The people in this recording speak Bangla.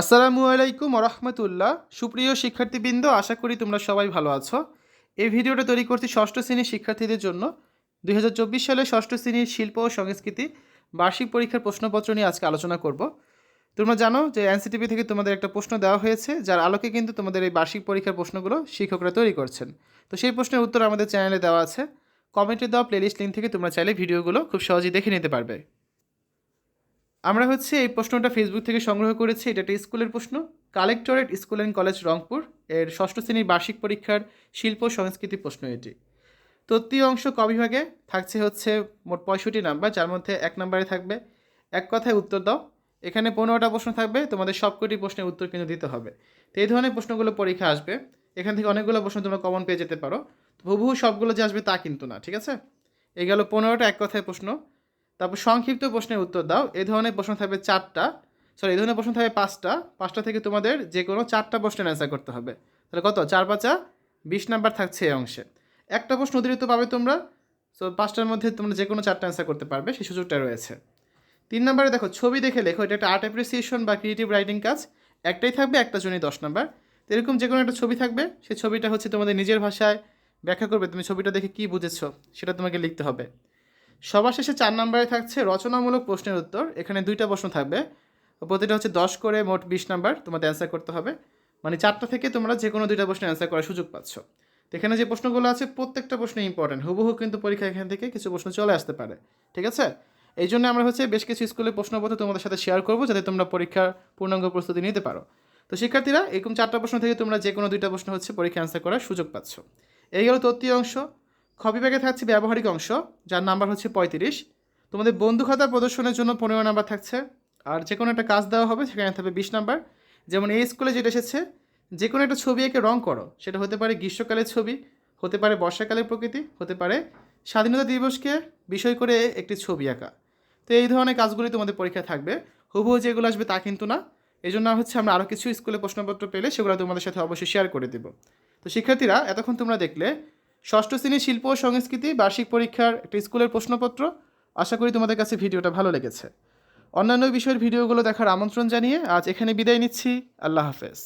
আসসালামু আলাইকুম রহমতুল্লাহ। সুপ্রিয় শিক্ষার্থীবৃন্দ, আশা করি তোমরা সবাই ভালো আছো। এই ভিডিওটা তৈরি করছি ষষ্ঠ শ্রেণির শিক্ষার্থীদের জন্য। দুই হাজার চব্বিশ সালে ষষ্ঠ শ্রেণির শিল্প ও সংস্কৃতি বার্ষিক পরীক্ষার প্রশ্নপত্র নিয়ে আজকে আলোচনা করব। তোমরা জানো যে এনসিটিভি থেকে তোমাদের একটা প্রশ্ন দেওয়া হয়েছে, যার আলোকে কিন্তু তোমাদের এই বার্ষিক পরীক্ষার প্রশ্নগুলো শিক্ষকরা তৈরি করছেন। তো সেই প্রশ্নের উত্তর আমাদের চ্যানেলে দেওয়া আছে। কমেন্টে দেওয়া প্লেলিস্ট লিঙ্ক থেকে তোমরা চাইলে ভিডিওগুলো খুব সহজেই দেখে নিতে পারবে। আমরা হচ্ছে এই প্রশ্নটা ফেসবুক থেকে সংগ্রহ করেছি। এটা একটা স্কুলের প্রশ্ন। Collectorate school and college Rangpur. এর ষষ্ঠ শ্রেণির বার্ষিক পরীক্ষার শিল্প সংস্কৃতি প্রশ্ন এটি। তত্ত্বীয় অংশ ক বিভাগে থাকছে হচ্ছে মোট পঁয়ষট্টি নাম্বার, যার মধ্যে এক নম্বরে থাকবে। এক কথায় উত্তর দাও। এখানে পনেরোটা প্রশ্ন থাকবে। তোমাদের সবকটি প্রশ্নের উত্তর কিন্তু দিতে হবে। তো এই ধরনের প্রশ্নগুলো পরীক্ষা আসবে। এখান থেকে অনেকগুলো প্রশ্ন তোমরা কমন পেয়ে যেতে পারো। হুবহু সবগুলো যে আসবে তা কিন্তু না, ঠিক আছে? এই গেল পনেরোটা এক কথায় প্রশ্ন। তারপর সংক্ষিপ্ত প্রশ্নের উত্তর দাও। এ ধরনের প্রশ্ন থাকবে চারটা। সরি এই ধরনের প্রশ্ন থাকবে পাঁচটা। পাঁচটা থেকে তোমাদের যে কোনো চারটা প্রশ্নের অ্যান্সার করতে হবে। তাহলে কত? চার পাঁচা, বিশ নাম্বার থাকছে এই অংশে। একটা প্রশ্ন অতিরিক্ত পাবে তোমরা। সো পাঁচটার মধ্যে তোমরা যে কোনো চারটা অ্যান্সার করতে পারবে। সেই সুযোগটা রয়েছে। তিন নম্বরে দেখো, ছবি দেখে লেখো, এটা একটা আর্ট অ্যাপ্রিসিয়েশন বা ক্রিয়েটিভ রাইটিং কাজ। একটাই থাকবে একটা জন্যই দশ নাম্বার। তো এরকম যে কোনো একটা ছবি থাকবে। সেই ছবিটা হচ্ছে তোমাদের নিজের ভাষায় ব্যাখ্যা করবে। তুমি ছবিটা দেখে কী বুঝেছ, সেটা তোমাকে লিখতে হবে। সবার শেষে চার নম্বরে থাকছে রচনামূলক প্রশ্নের উত্তর। এখানে দুইটা প্রশ্ন থাকবে। প্রতিটা হচ্ছে দশ করে মোট বিশ নাম্বার তোমাদের অ্যান্সার করতে হবে। মানে চারটা থেকে তোমরা যে কোনো দুইটা প্রশ্নের অ্যান্সার করার সুযোগ পাচ্ছ। এখানে যে প্রশ্নগুলো আছে, প্রত্যেকটা প্রশ্ন ইম্পর্টেন্ট হুবহু কিন্তু পরীক্ষা এখান থেকে কিছু প্রশ্ন চলে আসতে পারে। ঠিক আছে? এই জন্য আমরা হচ্ছে বেশ কিছু স্কুলের প্রশ্নপত্র তোমাদের সাথে শেয়ার করব যাতে তোমরা পরীক্ষার পূর্ণাঙ্গ প্রস্তুতি নিতে পারো। তো শিক্ষার্থীরা, এরকম চারটা প্রশ্ন থেকে তোমরা যে কোনো দুইটা প্রশ্ন হচ্ছে পরীক্ষা অ্যান্সার করার সুযোগ পাচ্ছ। এই গেল তত্ত্বীয় অংশ। ব্যাগে থাকছে ব্যবহারিক অংশ, যার নাম্বার হচ্ছে পঁয়ত্রিশ। তোমাদের বন্ধু খাতা প্রদর্শনের জন্য পনেরো নাম্বার থাকছে। আর যে কোনো একটা কাজ দেওয়া হবে, সেখানে থাকবে বিশ নাম্বার। যেমন এই স্কুলে যেটা এসেছে যে কোনো একটা ছবি এঁকে রং করো। সেটা হতে পারে গ্রীষ্মকালের ছবি, হতে পারে বর্ষাকালের প্রকৃতি, হতে পারে স্বাধীনতা দিবসকে বিষয় করে একটি ছবি আঁকা। তো এই ধরনের কাজগুলি তোমাদের পরীক্ষায় থাকবে। হুবহু যেগুলো আসবে তা কিন্তু না। এই জন্য হচ্ছে আমরা আরও কিছু স্কুলে প্রশ্নপত্র পেলে সেগুলো তোমাদের সাথে অবশ্যই শেয়ার করে দেবো। তো শিক্ষার্থীরা, এতক্ষণ তোমরা দেখলে ষষ্ঠ শ্রেণির শিল্প ও সংস্কৃতি বার্ষিক পরীক্ষার একটা স্কুলের প্রশ্নপত্র। আশা করি তোমাদের কাছে ভিডিওটা ভালো লেগেছে। অন্যান্য বিষয়ের ভিডিওগুলো দেখার আমন্ত্রণ জানিয়ে আজ এখানে বিদায় নিচ্ছি। আল্লাহ হাফেজ।